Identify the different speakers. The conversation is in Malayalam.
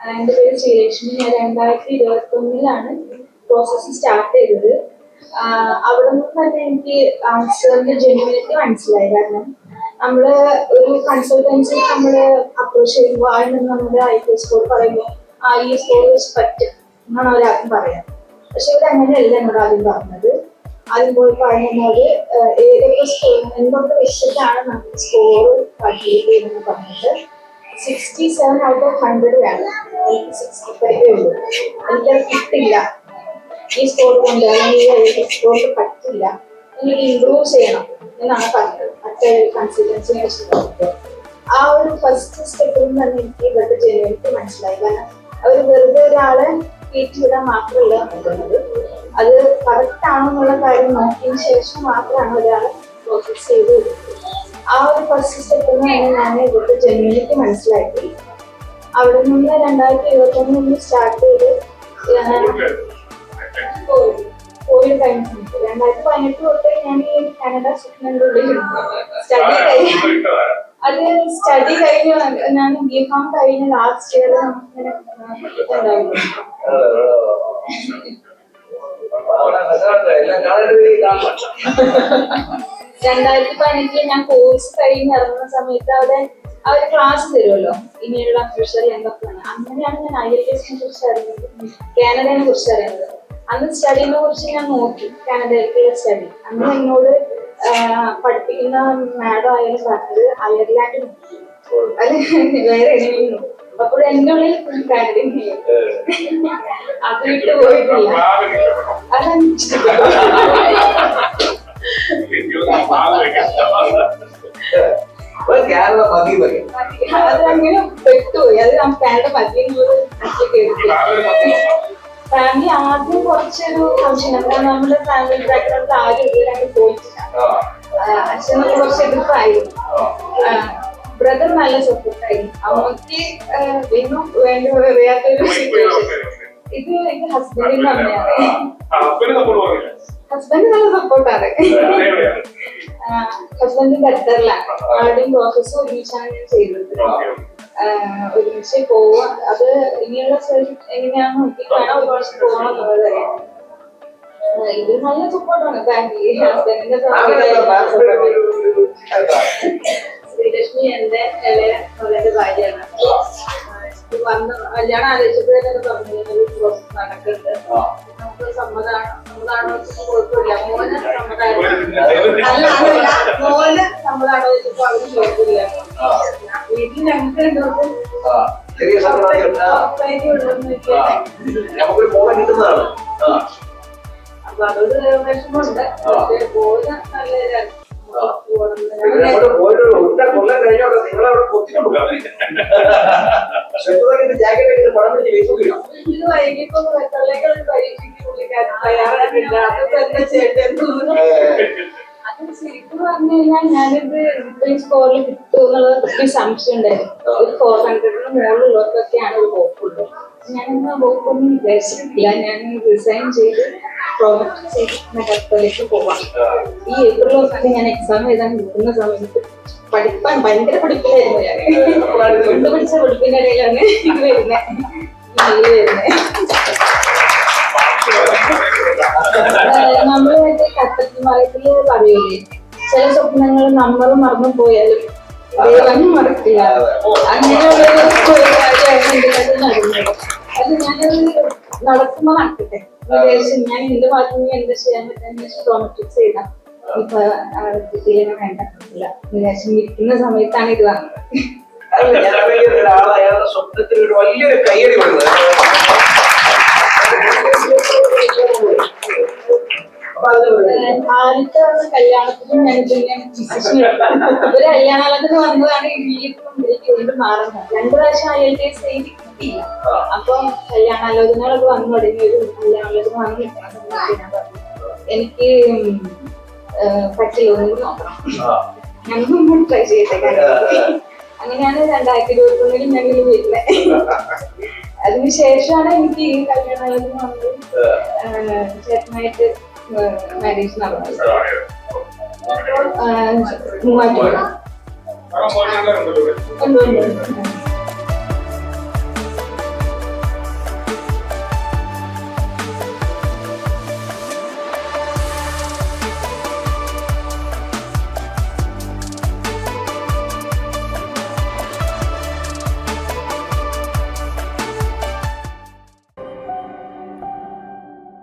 Speaker 1: എന്റെ പേര് ശ്രീലക്ഷ്മി ഞാൻ രണ്ടായിരത്തി ഇരുപത്തി ഒന്നിലാണ് പ്രോസസ്സ് സ്റ്റാർട്ട് ചെയ്തത് അവിടെ നിന്ന് തന്നെ എനിക്ക് ആൻസറിന്റെ ജെന്യൂനിറ്റി മനസ്സിലായി. കാരണം നമ്മൾ ഒരു കൺസൾട്ടൻസി നമ്മൾ അപ്രോച്ച് ചെയ്യുമ്പോൾ അതിൽ നിന്ന് നമ്മുടെ ഐ ടി സ്കോർ പറയുമ്പോൾ ആ ഈ സ്കോർ വെച്ച് പറ്റും എന്നാണ് അവരാദ്യം പറയാം പക്ഷെ ഇവർ അങ്ങനെയല്ല എന്നോട് ആദ്യം പറഞ്ഞത്. ആദ്യം പോയി പറയുന്നത് ഏതൊക്കെ സ്കോർ എന്തൊക്കെ വിഷയത്തിലാണ് നമുക്ക് സ്കോർ കാൽക്കുലേറ്റ് ചെയ്യുന്നത് പറഞ്ഞിട്ട് sixty seven out of hundred വേണം. എനിക്ക് സിക്സ്റ്റി ഫൈവ് ഉള്ളൂ എനിക്കത് കിട്ടില്ല. ഈ സ്കോർ കൊണ്ട് അല്ലെങ്കിൽ സ്കോറിൽ പറ്റില്ല. എനിക്ക് ഇമ്പ്രൂവ് ചെയ്യണം എന്നാണ് പറഞ്ഞത്. മറ്റേ കൺസിഡൻസിനെ വെച്ച് നോക്കുമ്പോൾ ആ ഒരു ഫസ്റ്റ് സ്റ്റെപ്പിൽ നിന്ന് തന്നെ എനിക്ക് ഇവരുടെ ജനുവനിക്ക് മനസ്സിലായി. കാരണം അവർ വെറുതെ ഒരാളെ കയറ്റി വിടാൻ മാത്രമല്ല നോക്കുന്നത്. അത് കറക്റ്റ് ആണെന്നുള്ള കാര്യം നോക്കിയതിന് ശേഷം മാത്രമാണ് ഒരാളെ പ്രോസസ് ചെയ്ത് കൊടുക്കുന്നത് ആ ഒരു ഫസ്റ്റ് തന്നെ ഞാൻ ഇവിടുത്തെ ജനുവനിക്ക് മനസ്സിലാക്കി അവിടെ നിന്ന് രണ്ടായിരത്തി ഇരുപത്തി നിന്ന് സ്റ്റാർട്ട് ചെയ്ത് കോവിഡ് സമയത്ത് രണ്ടായിരത്തി പതിനെട്ട് തൊട്ട് ഞാൻ ഈ കാനഡ സിഗ്നലിനുള്ളിൽ സ്റ്റഡി കഴിഞ്ഞു അത് സ്റ്റഡി കഴിഞ്ഞു ഞാൻ ബി ഫാം കഴിഞ്ഞ ലാസ്റ്റ് ഇയർ നമുക്കിങ്ങനെ രണ്ടായിരത്തി പതിനെട്ടിൽ ഞാൻ കോഴ്സ് കഴിഞ്ഞ് ഇറങ്ങുന്ന സമയത്ത് അവിടെ ഒരു ക്ലാസ് തരുമല്ലോ ഇനിയുള്ള ഫ്യൂച്ചർ എന്തൊക്കെയാണ്. അങ്ങനെയാണ് ഞാൻ ഐ എൽ എസിനെ കുറിച്ച് അറിയുന്നത് കാനഡയെ കുറിച്ച് അറിയുന്നത്. അന്ന് സ്റ്റഡീനെ കുറിച്ച് ഞാൻ നോക്കി കാനഡയിലേക്കുള്ള സ്റ്റഡി അന്ന് എന്നോട് പഠിപ്പിക്കുന്ന മാഡം ആയാലും പറഞ്ഞത് അയർലാൻഡ് നോക്കി അത് വേറെ എവിടെയും അപ്പോൾ എന്റെ ഉള്ളിൽ കാനഡയും അത് വിട്ടു പോയിട്ടില്ല
Speaker 2: അപ്പൊ കേരള മതി പറയും
Speaker 1: അതങ്ങനെ പെട്ടുപോയി അത് കാനഡ പറ്റിയെന്നുള്ളത് ഫാമിലി ആദ്യം കുറച്ചൊരു ഫംഗ്ഷൻ കാരണം നമ്മുടെ ഫാമിലി ബാക്ക്ഗ്രൗണ്ടിൽ ആരും ഇതുവരെ പോയിട്ടില്ല. ആ, അച്ഛനൊക്കെ കുറച്ച് എതിർപ്പായിരുന്നു ബ്രദർ നല്ല സപ്പോർട്ടായിരുന്നു അമ്മയ്ക്ക് വീണ്ടും വയ്യാത്തൊരു സിറ്റുവേഷൻ ഇത് എന്റെ ഹസ്ബൻഡിന്റെ അമ്മയാണ്. ഹസ്ബൻഡ് നല്ല സപ്പോർട്ടാണ് ഹസ്ബൻഡ് ഖത്തറിലാണ് ആരുടെയും പ്രോസസ്സ് ഒരുമിച്ചാണ് ഞാൻ ചെയ്തത് ഒരുമിച്ച് പോവാ. അത് ഇനിയുള്ള സെൽഫ് എങ്ങനെയാണെന്ന് നോക്കിയിട്ട് വേണം ഒരു പ്രാവശ്യം പോകണം എന്നുള്ളത് ഇത് നല്ല സപ്പോർട്ടാണ് ഫാമിലി ഹസ്ബൻഡിന്റെ ശ്രീലക്ഷ്മി
Speaker 2: ചെറിയ നമുക്കൊരു മോളെ കിട്ടുന്നതാണ്
Speaker 1: അപ്പൊ അതൊരു നല്ല
Speaker 2: ജാക്കറ്റ് പണം പിടിച്ച്
Speaker 1: ഇത് വൈകിട്ട് വെത്തലേക്കുള്ള പരീക്ഷയ്ക്ക് പുള്ളിക്കാരൻ തയ്യാറാക്കില്ല അതൊക്കെ എന്താ ചേട്ടൻ അത്. ശരിക്കും പറഞ്ഞു കഴിഞ്ഞാൽ ഞാനിത് ഇത്രയും സ്കോറിൽ കിട്ടും എന്നുള്ള ഒരു സംശയം ഉണ്ടായിരുന്നു. ഒരു ഫോർ ഹൺഡ്രഡിന് മുകളിലുള്ളവർക്കൊക്കെയാണ് ഒരു ഹോപ്പുള്ളൂ ഞാനെന്നാ വിചാരിച്ചിട്ടില്ല. ഞാൻ റിസൈൻ ചെയ്ത് പ്രോജക്ട് ചെയ്ത് ഖത്തറിലേക്ക് പോവാം ഈ ഏപ്രിൽ ഒക്കെ ഞാൻ എക്സാം എഴുതാൻ നിൽക്കുന്ന സമയത്ത് പഠിപ്പാൻ ഭയങ്കര പഠിപ്പിലായിരുന്നു ഞാൻ. പഠിച്ച പഠിപ്പിന്റെ ഇടയിലാണ് ഇത് വരുന്നത് മെയിൽ വരുന്നത് നമ്മൾ മറ്റേ കട്ടത്തിൽ മറയത്തിൽ പറയൂലേ? ചില സ്വപ്നങ്ങൾ നമ്മൾ മറന്നു പോയാലും ദൈവം മറക്കില്ല. അങ്ങനെയുള്ള അത് ഞാനത് നടക്കുമ്പോ നടക്കട്ടെ. വിചാരിച്ചു ഞാൻ എന്റെ ഭാഗത്ത് നിന്ന് എന്താ ചെയ്യാൻ പറ്റുന്ന ട്രോമറ്റിക്സ് ചെയ്താൽ ഇപ്പൊ കുട്ടികളെ വേണ്ട. വിചാരിച്ചു ഇരിക്കുന്ന സമയത്താണ് ഇത് വന്നത്.
Speaker 2: സ്വപ്നത്തിൽ ഒരു വലിയൊരു കയ്യടി കൊടുക്കുന്നത്
Speaker 1: കല്യാണത്തിന് ഞാൻ വന്നതാണ് രണ്ടു പ്രാവശ്യം ഐ കല്യാണാലോചനകളൊക്കെ വന്നു തുടങ്ങി. ഒരു കല്യാണാലോചന വന്നു ഞാൻ എനിക്ക് ഒന്നും നോക്കണം. ഞങ്ങൾ ട്രൈ ചെയ്യട്ടെ. അങ്ങനെയാണ് രണ്ടായിരത്തി ഇരുപത്തി ഒന്നിൽ ഞങ്ങൾ വീട്ടിലെ അതിനുശേഷമാണ് എനിക്ക് ഈ കല്യാണാലോചന വന്നത്. ചേട്ടനായിട്ട് മാരേജ് നടന്നത് ഏഹ്, മൂവാറ്റുപുഴ ഉണ്ട്, ഉണ്ട്, ഉണ്ട്.